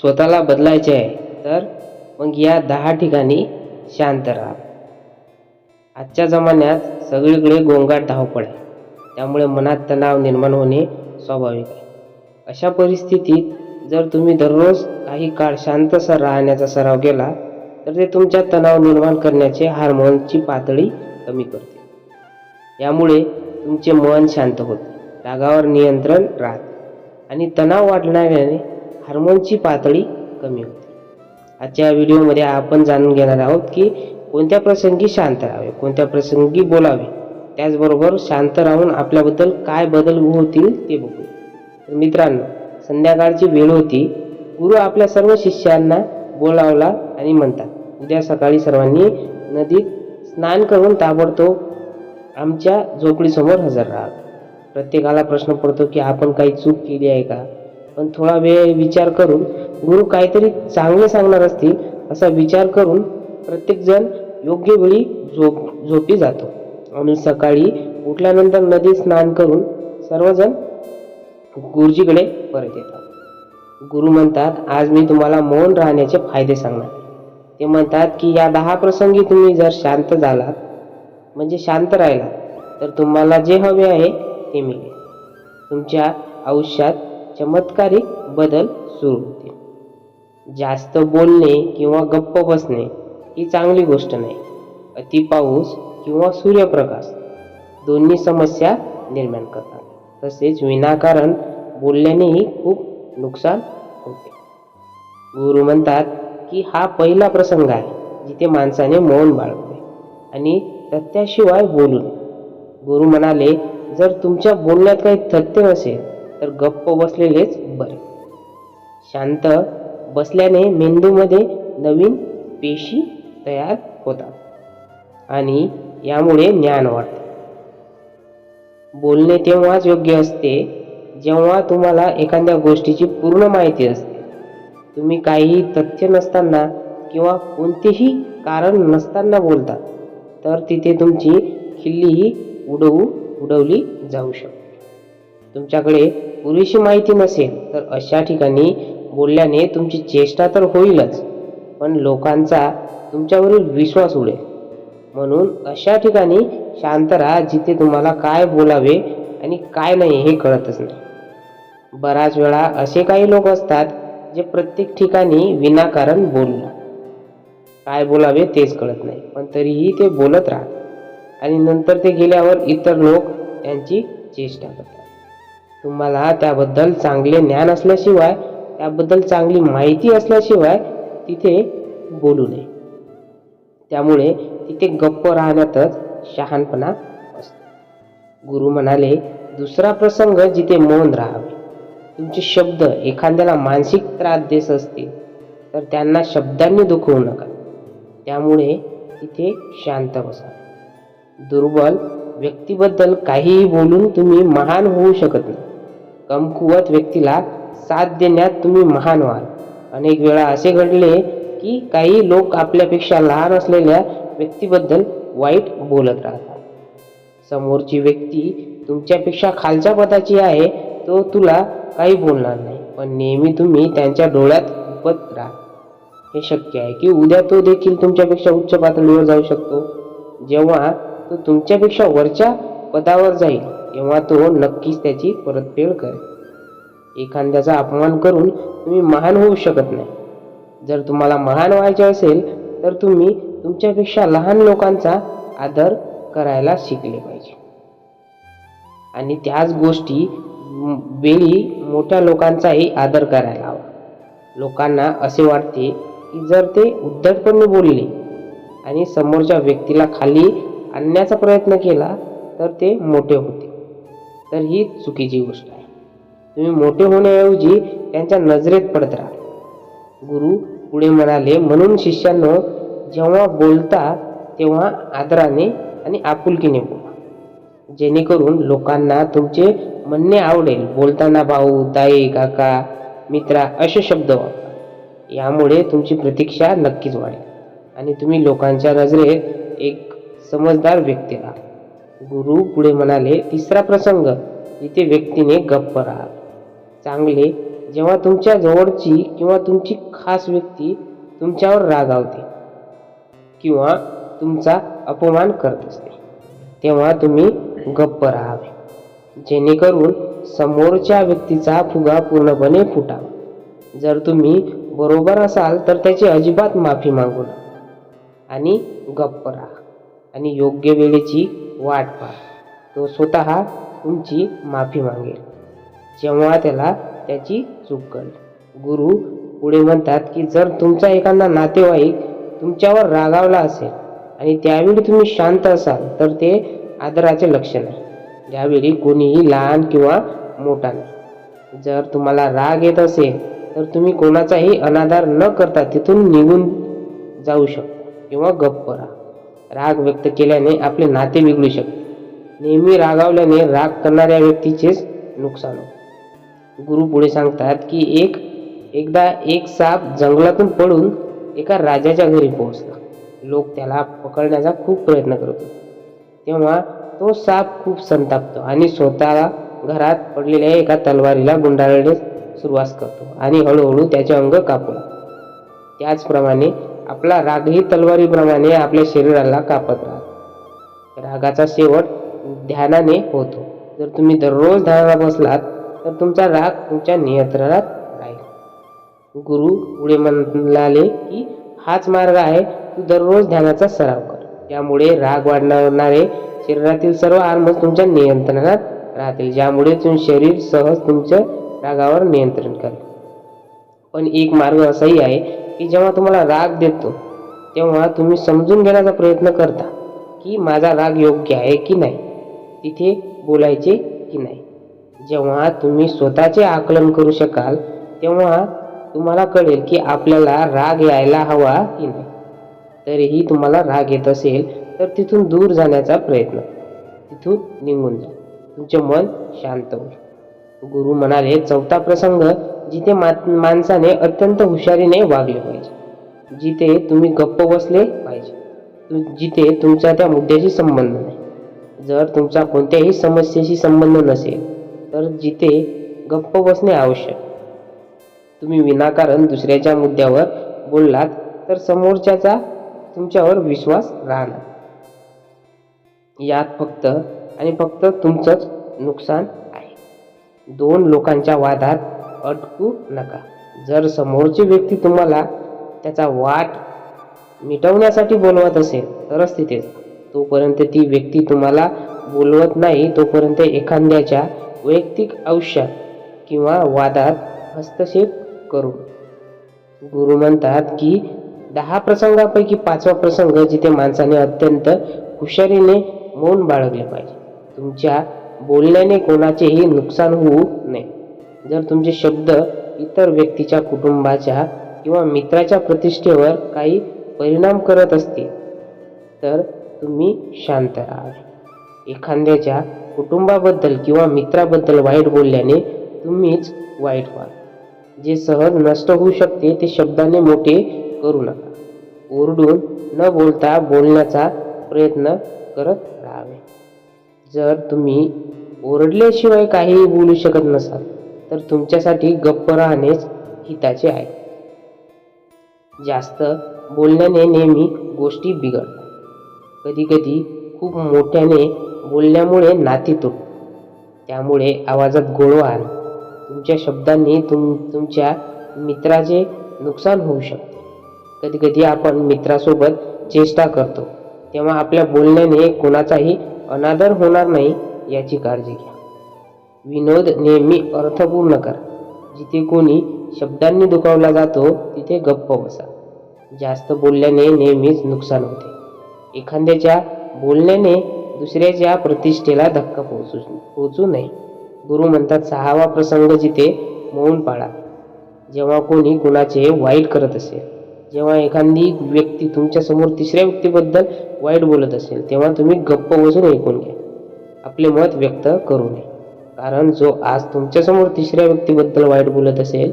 स्वतःला बदलायचे आहे तर मग या दहा ठिकाणी शांत राहा. आजच्या जमान्यात सगळीकडे गोंगाट धावपळ आहे. त्यामुळे मनात तणाव निर्माण होणे स्वाभाविक आहे. अशा परिस्थितीत जर तुम्ही दररोज काही काळ शांतसर राहण्याचा सराव केला तर ते तुमच्या तणाव निर्माण करण्याचे हार्मोनची पातळी कमी करते. यामुळे तुमचे मन शांत होते रागावर नियंत्रण राहते आणि तणाव वाढणाऱ्याने हार्मोनची पातळी कमी होते. आजच्या व्हिडिओमध्ये आपण जाणून घेणार आहोत की कोणत्या प्रसंगी शांत राहावे कोणत्या प्रसंगी बोलावे त्याचबरोबर शांत राहून आपल्याबद्दल काय बदल होतील ते बघूया तर मित्रांनो संध्याकाळची वेळ होती. गुरु आपल्या सर्व शिष्यांना बोलावला आणि म्हणतात उद्या सकाळी सर्वांनी नदीत स्नान करून ताबडतोब आमच्या झोपडीसमोर हजर राहा. प्रत्येकाला प्रश्न पडतो की आपण काही चूक केली आहे का? पण थोडा वेळ विचार करून गुरु काहीतरी चांगले सांगणार असतील असा विचार करून प्रत्येकजण योग्य वेळी झोप झोपी जातो. आणि सकाळी उठल्यानंतर नदीत स्नान करून सर्वजण गुरुजीकडे परत येतात. गुरु म्हणतात आज मी तुम्हाला मौन राहण्याचे फायदे सांगणार. ते म्हणतात की या दहा प्रसंगी तुम्ही जर शांत झालात म्हणजे शांत राहिला तर तुम्हाला जे हवे आहे ते मिळेल. तुमच्या आयुष्यात चमत्कारिक बदल सुरू होते जास्त बोलणे किंवा गप्प बसणे ही चांगली गोष्ट नाही. अति पाऊस किंवा सूर्यप्रकाश दोन्ही समस्या निर्माण करतात. तसेच विनाकारण बोलल्यानेही खूप नुकसान होते. गुरु म्हणतात की हा पहिला प्रसंग आहे जिथे माणसाने मौन बाळगले आणि तथ्याशिवाय बोलू नये. गुरु म्हणाले जर तुमच्या बोलण्यात काही तथ्य नसेल तर गप्प बसलेलेच बरे. शांत बसल्याने मेंदूमध्ये नवीन पेशी तयार होतात आणि यामुळे ज्ञान वाढते. बोलणे तेव्हाच योग्य असते जेव्हा तुम्हाला एखाद्या गोष्टीची पूर्ण माहिती असते. तुम्ही काहीही तथ्य नसताना किंवा कोणतेही कारण नसताना बोलता तर तिथे तुमची खिल्लीही उडवू उडवली जाऊ शकते. तुमच्याकडे पुरेशी माहिती नसेल तर अशा ठिकाणी बोलल्याने तुमची चेष्टा तर होईलच पण लोकांचा तुमच्यावरील विश्वास उडेल. म्हणून अशा ठिकाणी शांत राहा जिथे तुम्हाला काय बोलावे आणि काय नाही हे कळतच नाही. बऱ्याच वेळा असे काही लोक असतात जे प्रत्येक ठिकाणी विनाकारण बोलणार काय बोलावे तेच कळत नाही पण तरीही ते बोलत राहतात. आणि नंतर ते गेल्यावर इतर लोक त्यांची चेष्टा करतात. तुम्हाला त्याबद्दल चांगले ज्ञान असल्याशिवाय त्याबद्दल चांगली माहिती असल्याशिवाय तिथे बोलू नये. त्यामुळे तिथे गप्प राहण्यातच शहाणपणा असतो. गुरु म्हणाले दुसरा प्रसंग जिथे मौन राहावे. तुमचे शब्द एखाद्याला मानसिक त्रास देत असतील तर त्यांना शब्दांनी दुखवू नका. त्यामुळे तिथे शांत बसा. दुर्बल व्यक्तीबद्दल काहीही बोलून तुम्ही महान होऊ शकत नाही. कमकुवत व्यक्तीला साथ देण्यात तुम्ही महान व्हाल. अनेक वेळा असे घडले की काही लोक आपल्यापेक्षा लहान असलेल्या व्यक्तीबद्दल वाईट बोलत राहतात. समोरची व्यक्ती तुमच्यापेक्षा खालच्या पदाची आहे तो तुला काही बोलणार नाही पण नेहमी तुम्ही त्यांच्या डोळ्यात खुपत राहा. हे शक्य आहे की उद्या तो देखील तुमच्यापेक्षा उच्च पातळीवर जाऊ शकतो. जेव्हा तो तुमच्यापेक्षा वरच्या पदावर जाईल तेव्हा तो नक्कीच त्याची परतफेड करेल एखाद्याचा अपमान करून तुम्ही महान होऊ शकत नाही. जर तुम्हाला महान व्हायचे असेल तर तुम्ही तुमच्यापेक्षा लहान लोकांचा आदर करायला शिकले पाहिजे. आणि त्याच गोष्टी वेळी मोठ्या लोकांचाही आदर करायला हवा. लोकांना असे वाटते की जर ते उद्धटपणे बोलले आणि समोरच्या व्यक्तीला खाली आणण्याचा प्रयत्न केला तर ते मोठे होते. तर ही चुकीची गोष्ट आहे. तुम्ही मोठे होण्याऐवजी त्यांच्या नजरेत पडत राहा. गुरु पुढे म्हणाले म्हणून शिष्यांनो जेव्हा बोलता तेव्हा आदराने आणि आपुलकीने बोला. जेणेकरून लोकांना तुमचे म्हणणे आवडेल. बोलताना भाऊ ताई काका मित्रा असे शब्द वापरा. यामुळे तुमची प्रतीक्षा नक्कीच वाढेल आणि तुम्ही लोकांच्या नजरेत एक समजदार व्यक्ती राहा गुरु पुढे म्हणाले तिसरा प्रसंग. इथे व्यक्तीने गप्प राहा चांगले जेव्हा तुमच्या जवळची किंवा तुमची खास व्यक्ती तुमच्यावर रागावते किंवा तुमचा अपमान करत असते तेव्हा तुम्ही गप्प राहावे. जेणेकरून समोरच्या व्यक्तीचा फुगा पूर्णपणे फुटावा. जर तुम्ही बरोबर असाल तर त्याची अजिबात माफी मागू नका आणि गप्प राहा. आणि योग्य वेळेची वाट पहा. तो स्वतः तुमची माफी मागेल. जेव्हा त्याला त्याची चूक कळेल. गुरु पुढे म्हणतात की जर तुमचा एखादा नातेवाईक तुमच्यावर रागावला असेल आणि त्यावेळी तुम्ही शांत असाल तर ते आदराचे लक्षण आहे. ज्यावेळी कोणीही लहान किंवा मोठा नाही. जर तुम्हाला राग येत असेल तर तुम्ही कोणाचाही अनादर न करता तिथून निघून जाऊ शकता किंवा गप्प राहा. राग व्यक्त केल्याने आपले नाते बिघडू शकते. नेहमी रागावल्याने राग करणाऱ्या व्यक्तीचेच नुकसान होते. गुरु पुढे सांगतात की एक एकदा एक साप जंगलातून पडून एका राजाच्या घरी पोहोचला. लोक त्याला पकडण्याचा खूप प्रयत्न करत होते. तेव्हा तो साप खूप संतापतो आणि स्वतःला घरात पडलेल्या एका तलवारीला गुंडाळण्यास सुरुवात करतो आणि हळूहळू त्याचे अंग कापू लागतो. त्याचप्रमाणे आपला रागही तलवारीप्रमाणे आपल्या शरीराला कापत राहतो. रागाचा शेवट ध्यानाने होतो. जर तुम्ही दररोज ध्यानाला बसलात तर तुमचा राग तुमच्या नियंत्रणात राहील. गुरु पुढे म्हणाले की हाच मार्ग आहे तू दररोज ध्यानाचा सराव कर. यामुळे राग वाढणारे शरीरातील सर्व हार्मोन्स तुमच्या नियंत्रणात राहतील ज्यामुळे तुम शरीर सहज तुमच्या रागावर नियंत्रण करेल. पण एक मार्ग असाही आहे की जेव्हा तुम्हाला राग देतो तेव्हा तुम्ही समजून घेण्याचा प्रयत्न करता की माझा राग योग्य आहे की नाही. तिथे बोलायचे की नाही. जेव्हा तुम्ही स्वतःचे आकलन करू शकाल तेव्हा तुम्हाला कळेल की आपल्याला राग यायला हवा की नाही. तरीही तुम्हाला राग येत असेल तर तिथून दूर जाण्याचा प्रयत्न. तिथून निघून जा. तुमचे मन शांत होईल. गुरु म्हणाले चौथा प्रसंग जिथे मा माणसाने अत्यंत हुशारीने वागले पाहिजे. जिथे तुम्ही गप्प बसले पाहिजे. जिथे तुमचा त्या मुद्द्याशी संबंध नाही. जर तुमचा कोणत्याही समस्येशी संबंध नसेल तर जिथे गप्प बसणे आवश्यक. तुम्ही विनाकारण दुसऱ्याच्या मुद्द्यावर बोललात तर समोरच्याचा तुमच्यावर विश्वास राहणार. यात फक्त आणि फक्त तुमचंच नुकसान आहे. दोन लोकांच्या वादात अटकू नका. जर समोरची व्यक्ती तुम्हाला त्याचा वाट मिटवण्यासाठी बोलवत असेल तरच तिथे तोपर्यंत ती व्यक्ती तुम्हाला बोलवत नाही तोपर्यंत एखाद्याच्या वैयक्तिक आयुष्यात किंवा वादात हस्तक्षेप करू. गुरु म्हणतात की दहा प्रसंगापैकी पाचवा प्रसंग जिथे माणसाने अत्यंत हुशारीने मौन बाळगले पाहिजे. तुमच्या बोलण्याने कोणाचेही नुकसान होऊ नये. जर तुमचे शब्द इतर व्यक्तीच्या कुटुंबाच्या किंवा मित्राच्या प्रतिष्ठेवर काही परिणाम करत असतील तर तुम्ही शांत राहावे. एखाद्याच्या कुटुंबाबद्दल किंवा मित्राबद्दल वाईट बोलल्याने तुम्हीच वाईट व्हाल. जे सहज नष्ट होऊ शकते ते शब्दाने मोठे करू नका. ओरडून न बोलता बोलण्याचा प्रयत्न करत राहावे. जर तुम्ही ओरडल्याशिवाय काहीही बोलू शकत नसाल तर तुमच्यासाठी गप्प राहणेच हिताचे आहे. जास्त बोलण्याने नेहमी गोष्टी बिघडतात. कधीकधी खूप मोठ्याने बोलण्यामुळे नाती तुटतात. त्यामुळे आवाजात गोडवा आण तुमच्या शब्दांनी तुम तुमच्या मित्राचे नुकसान होऊ शकते. कधीकधी आपण मित्रासोबत चेष्टा करतो तेव्हा आपल्या बोलण्याने कोणाचाही अनादर होणार नाही याची काळजी घ्या. विनोद नेहमी अर्थपूर्ण करा. जिथे कोणी शब्दांनी दुखावला जातो तिथे गप्प बसा. जास्त बोलल्याने नेहमीच नुकसान होते. एखाद्याच्या बोलण्याने दुसऱ्याच्या प्रतिष्ठेला धक्का पोहोचू पोहोचू नये. गुरु म्हणतात सहावा प्रसंग जिथे मौन पाळा. जेव्हा कोणी कुणाचे वाईट करत असेल जेव्हा एखादी व्यक्ती तुमच्यासमोर तिसऱ्या व्यक्तीबद्दल वाईट बोलत असेल तेव्हा तुम्ही गप्प बसून ऐकून घ्या. आपले मत व्यक्त करू नये. कारण जो आज तुमच्यासमोर तिसऱ्या व्यक्तीबद्दल वाईट बोलत असेल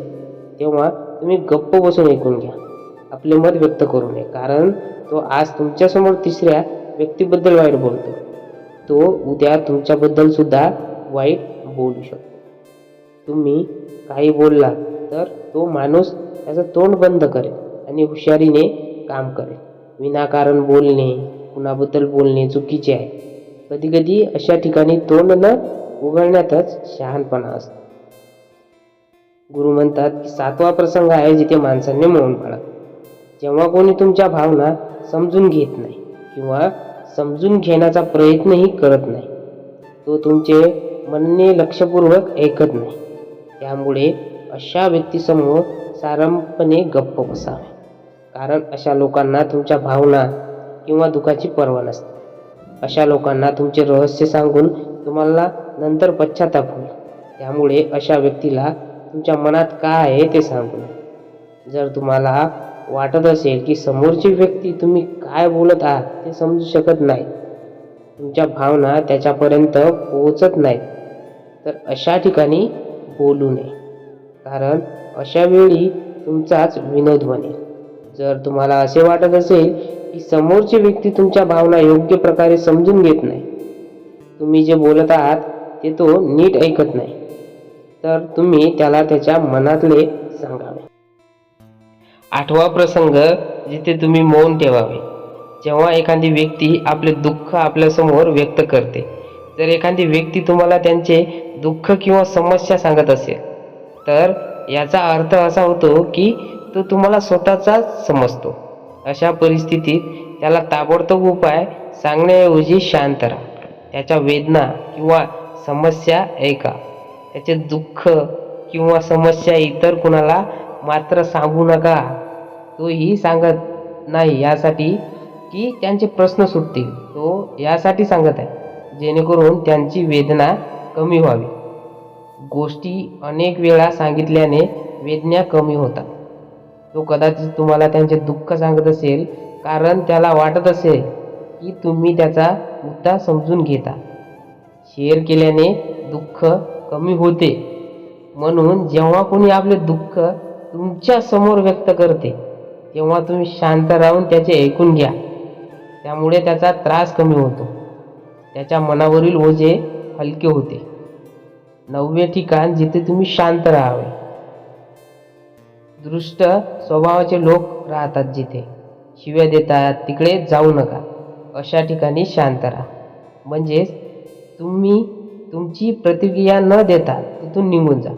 तेव्हा तुम्ही गप्प बसून ऐकून घ्या. आपले मत व्यक्त करू नये. कारण तो आज तुमच्यासमोर तिसऱ्या व्यक्तीबद्दल वाईट बोलतो. तो उद्या तुमच्याबद्दल सुद्धा वाईट बोलू शकतो. तुम्ही काही बोलला तर तो माणूस त्याचं तोंड बंद करेल आणि हुशारीने काम करेल. विनाकारण बोलणे कुणाबद्दल बोलणे चुकीचे आहे. कधीकधी अशा ठिकाणी तोंड न उघडण्यातच शहाणपणा असतो. गुरु म्हणतात की सातवा प्रसंग आहे जिथे माणसांनी मौन पाळा. जेव्हा कोणी तुमच्या भावना समजून घेत नाही किंवा समजून घेण्याचा प्रयत्नही करत नाही तो तुमचे म्हणणे लक्षपूर्वक ऐकत नाही. त्यामुळे अशा व्यक्तीसमोर सारंपणे गप्प बसावे. कारण अशा लोकांना तुमच्या भावना किंवा दुःखाची पर्वा नसते. अशा लोकांना तुमचे रहस्य सांगून तुम्हाला नंतर पश्चाताप होईल. त्यामुळे अशा व्यक्तीला तुमच्या मनात काय आहे ते सांगू नये जर तुम्हाला वाटत असेल की समोरची व्यक्ती तुम्ही काय बोलत आहात ते समजू शकत नाही तुमच्या भावना त्याच्यापर्यंत पोहोचत नाहीत तर अशा ठिकाणी बोलू नये. कारण अशा वेळी तुमचाच विनोद बनेल. जर तुम्हाला असे वाटत असेल की समोरची व्यक्ती तुमच्या भावना योग्य प्रकारे समजून घेत नाही तुम्ही जे बोलत आहात ते तो नीट ऐकत नाही. तर तुम्ही त्याला त्याच्या मनातले सांगावे. आठवा प्रसंग जिथे तुम्ही मौन ठेवावे. जेव्हा एखादी व्यक्ती आपले दुःख आपल्यासमोर व्यक्त करते. जर एखादी व्यक्ती तुम्हाला त्यांचे दुःख किंवा समस्या सांगत असेल तर याचा अर्थ असा होतो की तो तुम्हाला स्वतःचाच समजतो. अशा परिस्थितीत त्याला ताबडतोब उपाय सांगण्याऐवजी शांत राहा. त्याच्या वेदना किंवा समस्या ऐका त्याचे दुःख किंवा समस्या इतर कुणाला मात्र सांगू नका. तोही सांगत नाही. यासाठी की त्यांचे प्रश्न सुटतील. तो यासाठी सांगत आहे जेणेकरून त्यांची वेदना कमी व्हावी. गोष्टी अनेक वेळा सांगितल्याने वेदना कमी होतात. तो कदाचित तुम्हाला त्यांचे दुःख सांगत असेल कारण त्याला वाटत असेल की तुम्ही त्याचा मुद्दा समजून घेता. शेअर केल्याने दुःख कमी होते. म्हणून जेव्हा कोणी आपले दुःख तुमच्यासमोर व्यक्त करते तेव्हा तुम्ही शांत राहून त्याचे ऐकून घ्या. त्यामुळे त्याचा त्रास कमी होतो. त्याच्या मनावरील ओझे हलके होते. नववे ठिकाण जिथे तुम्ही शांत राहावे. दृष्ट स्वभावाचे लोक राहतात जिथे. शिव्या देतात तिकडे जाऊ नका. अशा ठिकाणी शांत राहा. म्हणजेच तुम्ही तुमची प्रतिक्रिया न देता तिथून निघून जा.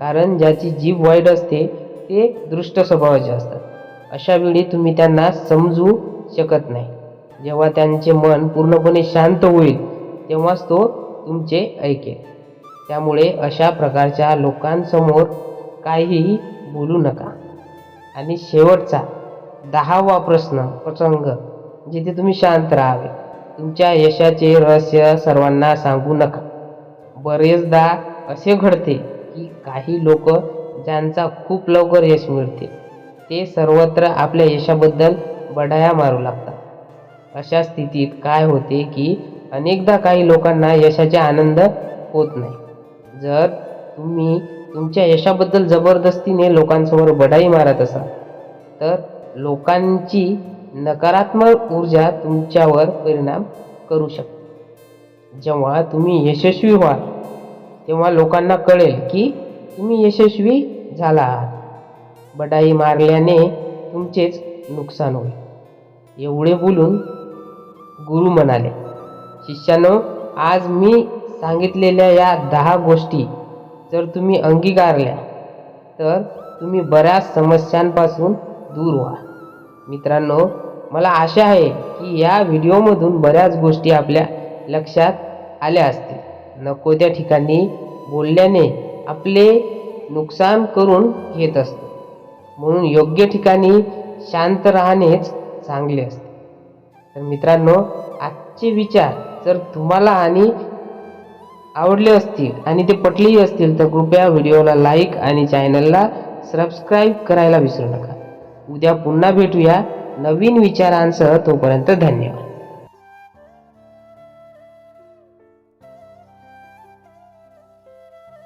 कारण ज्याची जीभ वाईट असते ते दृष्ट स्वभावाचे असतात. अशा वेळी तुम्ही त्यांना समजू शकत नाही. जेव्हा त्यांचे मन पूर्णपणे शांत होईल तेव्हाच तो तुमचे ऐकेल. त्यामुळे अशा प्रकारच्या लोकांसमोर काहीही बोलू नका. आणि शेवटचा दहावा प्रश्न प्रसंग जिथे तुम्ही शांत राहावे. तुमच्या यशाचे रहस्य सर्वांना सांगू नका. बरेचदा असे घडते की काही लोक ज्यांचा खूप लवकर यश मिळते ते सर्वत्र आपल्या यशाबद्दल बढाया मारू लागतात. अशा स्थितीत काय होते की अनेकदा काही लोकांना यशाचा आनंद होत नाही. जर तुम्ही तुमच्या यशाबद्दल जबरदस्तीने लोकांसमोर बढाई मारत असाल तर लोकांची नकारात्मक ऊर्जा तुमच्यावर परिणाम करू शकते. जेव्हा तुम्ही यशस्वी व्हाल तेव्हा लोकांना कळेल की तुम्ही यशस्वी झाला आहात. बढाई मारल्याने तुमचेच नुकसान होईल. एवढे बोलून गुरु म्हणाले शिष्यानो आज मी सांगितलेल्या या दहा गोष्टी जर तुम्ही अंगीकारल्या तर तुम्ही बऱ्याच समस्यांपासून दूर व्हा. मित्रांनो मला आशा आहे की या व्हिडिओमधून बऱ्याच गोष्टी आपल्या लक्षात आल्या असतील. नको त्या ठिकाणी बोलल्याने आपले नुकसान करून घेत असते. म्हणून योग्य ठिकाणी शांत राहणेच चांगले असते. तर मित्रांनो आजचे विचार जर तुम्हाला आणि आवडले असतील आणि ते पटलेही असतील तर कृपया व्हिडिओला लाईक आणि चॅनलला सबस्क्राईब करायला विसरू नका. उद्या पुन्हा भेटूया. नवीन विचारांसह तोपर्यंत धन्यवाद.